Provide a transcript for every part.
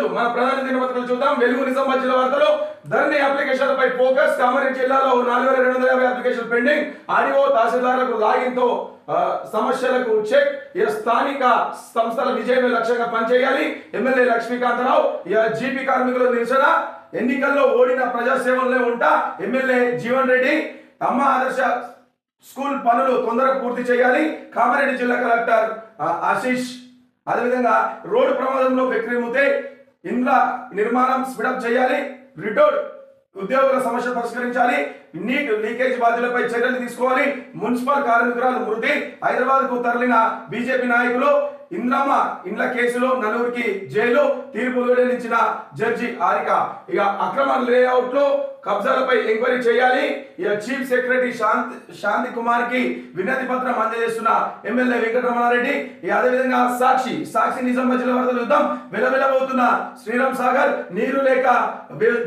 రోజు మన ప్రధాన దినపత్రికలు చూద్దాం. వెలుగు నిజామాబాద్ జిల్లా వార్తలు. ధరణి అప్లికేషన్లపై ఫోకస్. కామారెడ్డి జిల్లాలో నాలుగు వేల రెండు వందల యాభై అప్లికేషన్ పెండింగ్. ఆర్డీఓ తహసీల్దార్లకు లాగిన్తో సమస్యలకు చెక్. స్థానిక సంస్థల విజయమే లక్ష్యంగా పనిచేయాలి. ఎమ్మెల్యే లక్ష్మీకాంతరావు జీపీ కార్మికుల నిరసన. ఎన్నికల్లో ఓడిన ప్రజాసేవలనే ఉంటా ఎమ్మెల్యే జీవన్ రెడ్డి. అమ్మ ఆదర్శ స్కూల్ పనులు తొందరగా పూర్తి చేయాలి. కామారెడ్డి జిల్లా కలెక్టర్ ఆశీష్. అదేవిధంగా రోడ్డు ప్రమాదంలో విక్రమితే ఇండ్ల నిర్మాణం స్పీడప్ చేయాలి రిటైర్డ్ ఉద్యోగుల సమస్య పరిష్కరించాలి నీటి లీకేజ్ బాధ్యులపై చర్యలు తీసుకోవాలి. మున్సిపల్ కార్మికురాలు మృతి. హైదరాబాద్కు తరలిన బీజేపీ నాయకులు ఇంద్రమ్మ ఇండ్ల కేసులో నలుగురికి జైలు తీర్పు వెల్లడించిన జడ్జి ఆరిక. ఇక అక్రమ లేఅవుట్లో కబ్జాలపై ఎంక్వైరీ చేయాలి. ఇక చీఫ్ సెక్రటరీ శాంతి శాంతి కుమార్కి వినతి పత్రం అందజేస్తున్న ఎమ్మెల్యే వెంకటరమణారెడ్డి. ఇక అదేవిధంగా సాక్షి సాక్షి నిజం మధ్యలో వరదల యుద్ధం వెలవెలబోతున్న శ్రీరామ్ సాగర్. నీరు లేక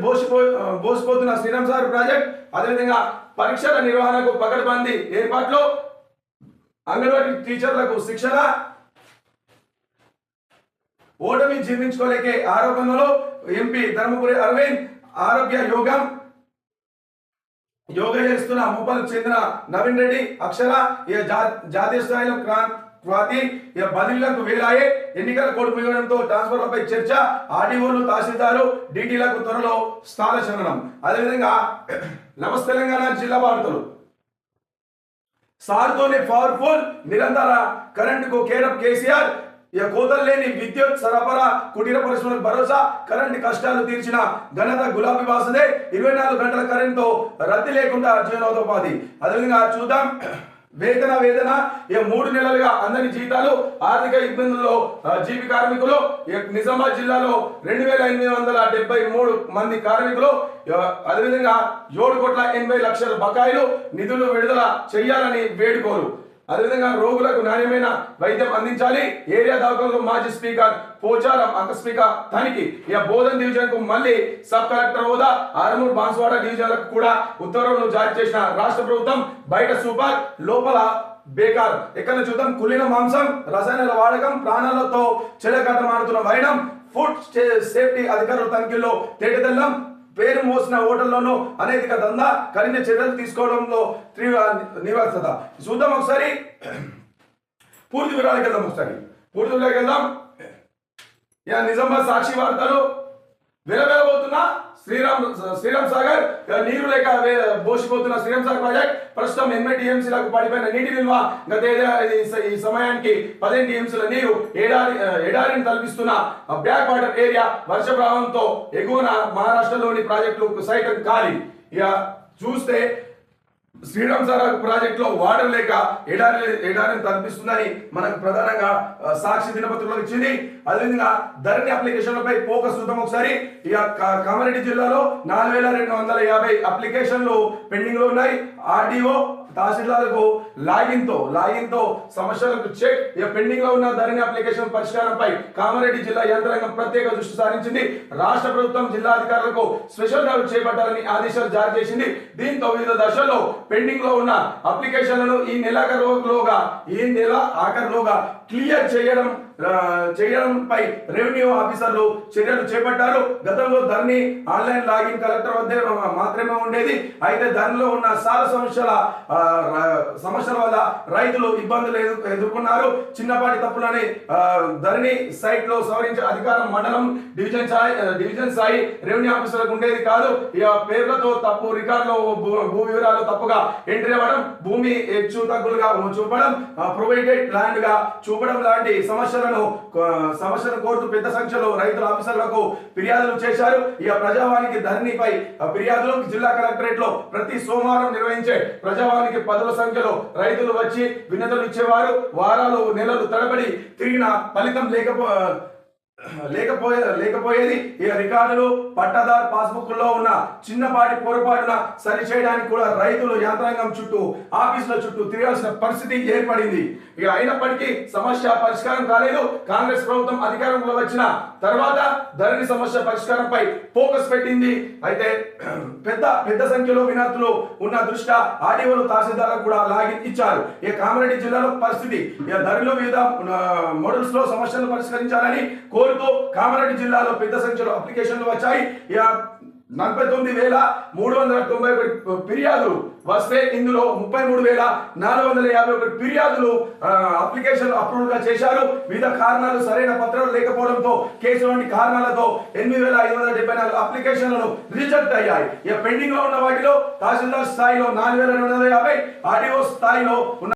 బోసిపో బోసిపోతున్న శ్రీరామ్ సాగర్ ప్రాజెక్ట్. అదేవిధంగా పరీక్షల నిర్వహణకు పకడ్బందీ ఏర్పాట్లు అంగన్వాడీ టీచర్లకు శిక్షణ ఓటమి జీర్ణించుకోలేకే ఆరోపణలు ఎంపీ ధర్మపురి అరవింద్ ఆరోగ్య యోగం యోగ చేస్తున్న ముప్పలకు చెందిన నవీన్ రెడ్డి అక్షర జాతీయ స్థాయిలో క్రాంతి స్వాతి బదిలీలకు వేలాయే ఎన్నికల కోల్పోయడంతో ముగియడంతో ట్రాన్స్ఫర్లపై చర్చ. ఆర్డీఓలు తహసీల్దారు డీటీలకు త్వరలో స్థాన చలనం అదేవిధంగా నమస్ తెలంగాణ జిల్లా వార్తలు. సార్తోనే పవర్ఫుల్ నిరంతర కరెంటుకు కేరఫ్ కేసీఆర్. ఇక కోతలు లేని విద్యుత్ సరఫరా కుటీర పరిశ్రమలకు భరోసా కరెంటు కష్టాలు తీర్చిన ఘనత గులాబీ వాసుదే. ఇరవై నాలుగు గంటల కరెంట్తో రద్దీ లేకుండా జీవనోపాధి. అదేవిధంగా చూద్దాం. వేతన వేదన. ఏ మూడు నెలలుగా అందరి జీతాలు ఆర్థిక ఇబ్బందుల్లో జీవి కార్మికులు నిజామాబాద్ జిల్లాలో రెండు వేల ఎనిమిది వందల డెబ్బై మూడు మంది కార్మికులు అదేవిధంగా ఏడు కోట్ల ఎనభై లక్షల బకాయిలు నిధులు విడుదల చేయాలని వేడుకోరు. అదేవిధంగా రోగులకు నాణ్యమైన వైద్యం అందించాలి. ఏరియా దవాఖానకు మాజీ స్పీకర్ పోచారం ఆకస్మిక తనిఖీ ఇక బోధన్ డివిజన్కు మళ్ళీ సబ్ కలెక్టర్ హోదా. ఆరుమూరు బాన్స్వాడ డివిజన్లకు కూడా ఉత్తర్వులు జారీ చేసిన రాష్ట్ర ప్రభుత్వం బయట సూపర్ లోపల బేకార్. ఎక్కడ చూద్దాం? కులిన మాంసం రసాయనాల వాడకం ప్రాణాలతో చెలకట్టమాడుతున్న వైనం ఫుడ్ సేఫ్టీ అధికారుల తనిఖీల్లో తేటతెల్లం పేరు మోసిన హోటల్లోనూ అనేక దందా కఠిన చర్యలు తీసుకోవడంలో తీవ్ర నివాసత చూద్దాం ఒకసారి. పూర్తి వివరాలకు వెళ్దాం ఒకసారి. పూర్తి వివరాలకు వెళ్దాం. యా నిజామాబాద్ సాక్షి వార్తలు. విలవెలబోతున్న శ్రీరామ్ శ్రీరామ్ సాగర్ నీరు లేక వే- బోసిపోతున్న శ్రీరామ్ సాగర్ ప్రాజెక్ట్. ప్రస్తుతం ఎనిమిది టీఎంసీలకు పడిపోయిన నీటి నిల్వ గత ఈ సమయానికి పదిహేను టీఎంసీల నీరు ఎడారి ఎడారిని తలపిస్తున్న బ్యాక్ వాటర్ ఏరియా వర్ష ప్రభావంతో ఎగువన మహారాష్ట్రలోని ప్రాజెక్టులు సైతం ఖాళీ. ఇక చూస్తే శ్రీరామ్ సాగర్ ప్రాజెక్ట్లో వాటర్ లేక ఎడారి ఎడారిని తప్పిస్తుందని మనకు ప్రధానంగా సాక్షి దినపత్రికలో ఇచ్చింది. అదేవిధంగా ధరణి అప్లికేషన్లపై ఫోకస్ చూద్దాం ఒకసారి. ఇక కామారెడ్డి జిల్లాలో నాలుగు వేల రెండు వందల యాభై అప్లికేషన్లు పెండింగ్లో ఉన్నాయి. ఆర్డీఓ తహసీల్దార్లకు లాగిన్తో లాగిన్తో సమస్యలకు చెక్ పెండింగ్లో ఉన్న ధరణి అప్లికేషన్ పరిష్కారంపై కామారెడ్డి జిల్లా యంత్రాంగం ప్రత్యేక దృష్టి సారించింది. రాష్ట్ర ప్రభుత్వం జిల్లా అధికారులకు స్పెషల్ డ్రైవ్ చేపట్టాలని ఆదేశాలు జారీ చేసింది. దీంతో వివిధ దశల్లో పెండింగ్లో ఉన్న అప్లికేషన్లను ఈ నెలాఖరులోగా ఈ నెల ఆఖరులోగా క్లియర్ చేయడం చేయడంపై రెవెన్యూ ఆఫీసర్లు చర్యలు చేపట్టారు. గతంలో ధరణి ఆన్లైన్ లాగిన్ కలెక్టర్ వద్ద మాత్రమే ఉండేది. అయితే దానిలో ఉన్న సార సమస్యల సమస్యల వల్ల రైతులు ఇబ్బందులు ఎదుర్కొన్నారు. చిన్నపాటి తప్పులని ధరణి సైట్లో సవరించే అధికారం మండలం డివిజన్ స్థాయి డివిజన్ స్థాయి రెవెన్యూ ఆఫీసర్లకు ఉండేది కాదు. ఇక పేర్లతో తప్పు రికార్డులో భూ- భూ వివరాలు తప్పుగా ఎంట్రీ అవ్వడం భూమి హెచ్చు తగ్గులుగా చూపడం ప్రొవైడెడ్ ల్యాండ్గా చూపడం లాంటి సమస్యలను సమస్యను కోరుతూ పెద్ద సంఖ్యలో రైతుల ఆఫీసర్లకు ఫిర్యాదులు చేశారు. ఇక ప్రజావానికి ధరణిపై ఫిర్యాదులు జిల్లా కలెక్టరేట్లో ప్రతి సోమవారం నిర్వహించే ప్రజావానికి పదుల సంఖ్యలో రైతులు వచ్చి వినతులు ఇచ్చేవారు. వారాలు నెలలు తడబడి తిరిగిన ఫలితం లేకపో లేకపోయే లేకపోయేది ఈ రికార్డులు పట్టాదారు పాస్బుక్లో ఉన్న చిన్నపాటి పొరపాటున సరి చేయడానికి కూడా రైతులు యంత్రాంగం చుట్టూ ఆఫీసుల చుట్టూ తిరగాల్సిన పరిస్థితి ఏర్పడింది. ఇక అయినప్పటికీ సమస్య పరిష్కారం కాలేదు. కాంగ్రెస్ ప్రభుత్వం అధికారంలో వచ్చిన తర్వాత ధరణి సమస్య పరిష్కారంపై ఫోకస్ పెట్టింది. అయితే పెద్ద పెద్ద సంఖ్యలో వినాతులు ఉన్న దృష్ట్యా ఆర్డీఓలు తహసీల్దార్లకు కూడా లాగిన్ ఇచ్చారు. ఈ కామారెడ్డి జిల్లాలో పరిస్థితి ఇక ధరలో వివిధ మోడల్స్లో సమస్యలు పరిష్కరించాలని కోరుతూ కామారెడ్డి జిల్లాలో పెద్ద సంఖ్యలో అప్లికేషన్లు వచ్చాయి. నలభై తొమ్మిది వేల మూడు వందల తొంభై ఒకటి ఫిర్యాదులు వస్తే ఇందులో ముప్పై మూడు వేల నాలుగు వందల యాభై ఒకటి ఫిర్యాదులు అప్లికేషన్ అప్రూవ్గా చేశారు. వివిధ కారణాలు సరైన పత్రాలు లేకపోవడంతో కేసు వంటి కారణాలతో ఎనిమిది వేల ఐదు వందల డెబ్బై నాలుగు అప్లికేషన్లను రిజెక్ట్ అయ్యాయి. ఇక పెండింగ్లో ఉన్న వాటిలో తహసీల్దార్ స్థాయిలో నాలుగు వేల రెండు వందల యాభై ఆర్డీఓ స్థాయిలో ఉన్న